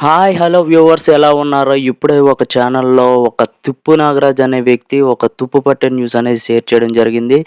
Hi hello viewers ఎలా ఉన్నారో ఇప్పుడే ఒక ఛానల్లో ఒక తుప్పు నాగరాజ్ అనే వ్యక్తి ఒక తుప్పు పట్టే న్యూస్ అనేది షేర్ చేయడం జరిగింది.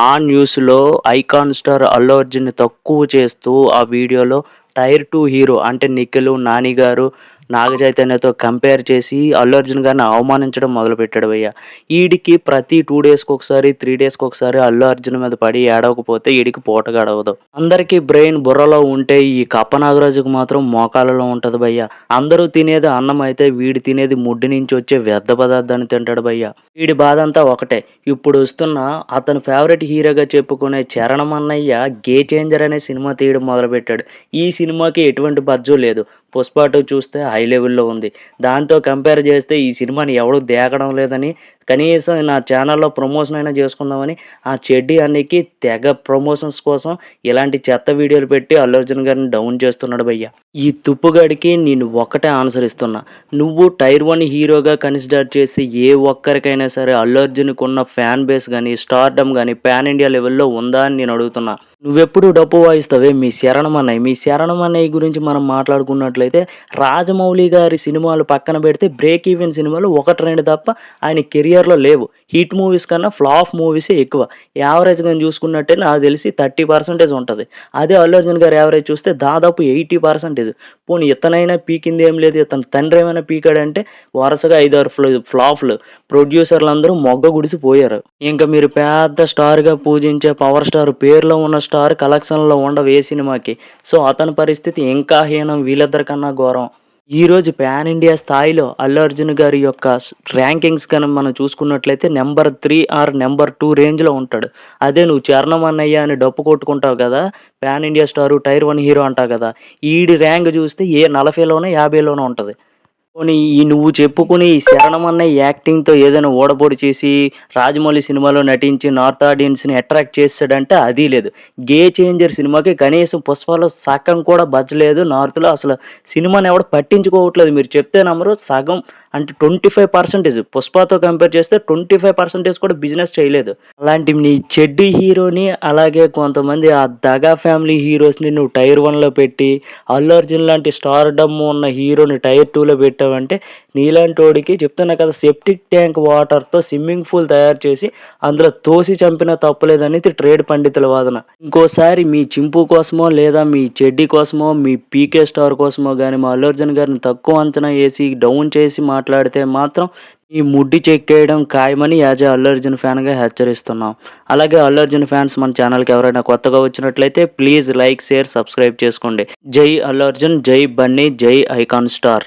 ఆ న్యూస్లో ఐకాన్ స్టార్ అల్లు అర్జున్ని తక్కువ చేస్తూ ఆ వీడియోలో టైర్ టూ హీరో అంటే నిఖిల్ నాని గారు నాగ చైతన్యతో కంపేర్ చేసి అల్లు అర్జున్ గారిని అవమానించడం మొదలుపెట్టాడు భయ్య. ఈడికి ప్రతి టూ డేస్కి ఒకసారి త్రీ డేస్కి ఒకసారి అల్లు అర్జున్ మీద పడి ఏడవకపోతే ఈడికి పూట గడవదు. అందరికీ బ్రెయిన్ బుర్రలో ఉంటే ఈ కప్ప నాగరాజుకు మాత్రం మోకాలలో ఉంటుంది భయ్య. అందరూ తినేది అన్నం అయితే వీడి తినేది ముడ్డి నుంచి వచ్చే వ్యర్థ పదార్థాన్ని తింటాడు భయ్య. వీడి బాధ అంతా ఒకటే. ఇప్పుడు వస్తున్న అతను ఫేవరెట్ హీరోగా చెప్పుకునే చరణం అన్నయ్య గే చేంజర్ అనే సినిమా తీయడం మొదలుపెట్టాడు. ఈ సినిమాకి ఎటువంటి బజ్జు లేదు. పుష్ప చూస్తే హై లెవెల్లో ఉంది. దాంతో కంపేర్ చేస్తే ఈ సినిమాని ఎవడు దేకడం లేదని కనీసం నా ఛానల్లో ప్రమోషన్ అయినా చేసుకుందామని ఆ చెడ్డి అన్నికి తెగ ప్రమోషన్స్ కోసం ఇలాంటి చెత్త వీడియోలు పెట్టి అల్లు అర్జున్ గారిని డౌన్ చేస్తున్నాడు భయ్య. ఈ తుప్పుగాడికి నేను ఒక్కటే ఆన్సర్ ఇస్తున్నా. నువ్వు టైర్ వన్ హీరోగా కన్సిడర్ చేసి ఏ ఒక్కరికైనా సరే అల్లు అర్జున్కి ఉన్న ఫ్యాన్ బేస్ కానీ స్టార్డమ్ కానీ పాన్ ఇండియా లెవెల్లో ఉందా అని నేను అడుగుతున్నా. నువ్వెప్పుడు డప్పు వాయిస్తావే? మీ శరణమన్నయ్య. మీ శరణమన్నయ్య గురించి మనం మాట్లాడుకున్నట్లయితే రాజమౌళి గారి సినిమాలు పక్కన పెడితే బ్రేక్ ఈవెన్ సినిమాలు ఒకటి రెండు తప్ప ఆయన కెరియర్లో లేవు. హిట్ మూవీస్ కన్నా ఫ్లాప్ మూవీసే ఎక్కువ. యావరేజ్గా చూసుకున్నట్టే నాకు తెలిసి థర్టీ పర్సెంటేజ్ ఉంటుంది. అదే అల్లు అర్జున్ గారు యావరేజ్ చూస్తే దాదాపు ఎయిటీ పర్సెంటేజ్. పోనీ ఇతనైనా పీకింది ఏం లేదు. ఇతను తండ్రి ఏమైనా పీకాడంటే వరుసగా ఐదారు ఫ్లో ఫ్లాప్లు. ప్రొడ్యూసర్లు అందరూ మొగ్గ గుడిసి పోయారు. ఇంకా మీరు పెద్ద స్టార్గా పూజించే పవర్ స్టార్ పేరులో ఉన్న స్టార్ కలెక్షన్లో ఉండవు ఏ సినిమాకి. సో అతని పరిస్థితి ఇంకా హీనం వీళ్ళిద్దరికన్నా ఘోరం. ఈరోజు పాన్ ఇండియా స్థాయిలో అల్లు అర్జున్ గారి యొక్క ర్యాంకింగ్స్ కనుక మనం చూసుకున్నట్లయితే number three or number two రేంజ్లో ఉంటాడు. అదే నువ్వు చరణం అన్నయ్య అని డప్పు కొట్టుకుంటావు కదా pan India star tier one hero అంటావు కదా ఈడి ర్యాంక్ చూస్తే ఏ నలభైలోనే యాభైలోనే ఉంటుంది. పోనీ ఈ నువ్వు చెప్పుకుని ఈ శరణం అన్న యాక్టింగ్తో ఏదైనా ఓడబోడి చేసి రాజమౌళి సినిమాలో నటించి నార్త్ ఆడియన్స్ని అట్రాక్ట్ చేస్తాడంటే అది లేదు. గే చేంజర్ సినిమాకి కనీసం పుష్పలో సగం కూడా బచ్చలేదు. నార్త్లో అసలు సినిమాని ఎవడు పట్టించుకోవట్లేదు. మీరు చెప్తే నమ్మరు సగం అంటే ట్వంటీ ఫైవ్ పర్సెంటేజ్ పుష్పతో కంపేర్ చేస్తే ట్వంటీ ఫైవ్ పర్సెంటేజ్ కూడా బిజినెస్ చేయలేదు. అలాంటి నీ చెడ్డి హీరోని అలాగే కొంతమంది ఆ దగా ఫ్యామిలీ హీరోస్ని నువ్వు టైర్ వన్లో పెట్టి అల్లు అర్జున్ లాంటి స్టార్ డమ్ ఉన్న హీరోని టైర్ టూలో పెట్టావంటే నీలాంటి వాడికి చెప్తున్నా కదా సెప్టిక్ ట్యాంక్ వాటర్తో స్విమ్మింగ్ పూల్ తయారు చేసి అందులో తోసి చంపినా తప్పలేదనేది ట్రేడ్ పండితుల వాదన. ఇంకోసారి మీ చింపు కోసమో లేదా మీ చెడ్డి కోసమో మీ పీకే స్టార్ కోసమో కానీ మా అల్లు అర్జున్ గారిని తక్కువ అంచనా వేసి డౌన్ చేసి మాట్లాడితే మాత్రం ఈ ముడ్డి చెక్కేయడం ఖాయమని యాజ్ ఏ అల్లు అర్జున్ ఫ్యాన్గా హెచ్చరిస్తున్నాం. అలాగే అల్లు అర్జున్ ఫ్యాన్స్ మన ఛానల్కి ఎవరైనా కొత్తగా వచ్చినట్లయితే ప్లీజ్ లైక్ షేర్ సబ్స్క్రైబ్ చేసుకోండి. జై అల్లు అర్జున్ జై బన్నీ జై ఐకాన్ స్టార్.